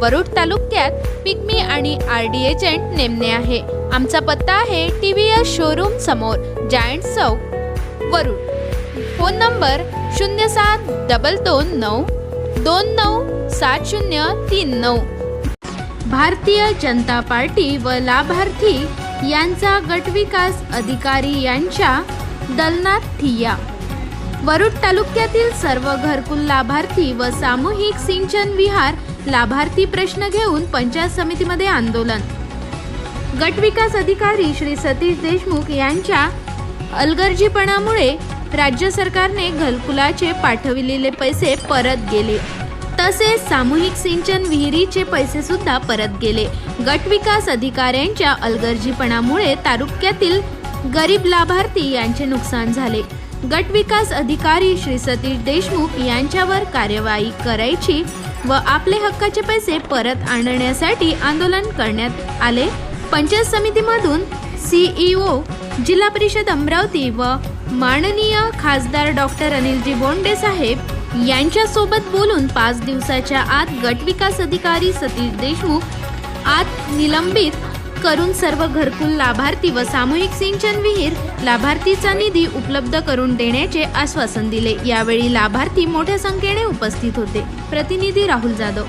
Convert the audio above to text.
वरुड तालुक्यात पिग्मी आणि R D agent नेमणे आहे. आमचा पत्ता आहे टी व्ही एस शोरूम समोर जायंट चौक वरुड. फोन नंबर शून्य सात डबल दोन नऊ दोन नऊ सात शून्य तीन नऊ. भारतीय जनता पार्टी व लाभार्थी यांचा गटविकास अधिकारी यांच्या दलनात ठिय्या. वरुड तालुक्यातील सर्व घरकुल लाभार्थी व सामूहिक सिंचन विहार लाभार्थी प्रश्न घेऊन पंचायत समितीमध्ये आंदोलन. गटविकास अधिकारी श्री सतीश देशमुख यांच्या अलगर्जीपणामुळे राज्य सरकारने घरकुलाचे पाठविलेले पैसे परत गेले. तसेच सामूहिक सिंचन विहिरीचे पैसे सुद्धा परत गेले. गटविकास अधिकाऱ्यांच्या अलगर्जीपणामुळे तालुक्यातील गरीब लाभार्थी यांचे नुकसान झाले. गटविकास अधिकारी श्री सतीश देशमुख यांच्यावर कार्यवाही करायची व आपले हक्काचे पैसे परत आणण्यासाठी आंदोलन करण्यात आले. पंचायत समितीमधून सीईओ जिल्हा परिषद अमरावती व माननीय खासदार डॉक्टर अनिलजी बोंडे साहेब यांच्यासोबत बोलून पाच दिवसाच्या आत गटविकास अधिकारी सतीश देशमुख आत निलंबित करून सर्व घरकुल लाभार्थी व सामूहिक सिंचन विहीर लाभार्थीचा निधी उपलब्ध करून देण्याचे आश्वासन दिले. यावेळी लाभार्थी मोठ्या संख्येने उपस्थित होते. प्रतिनिधी राहुल जाधव.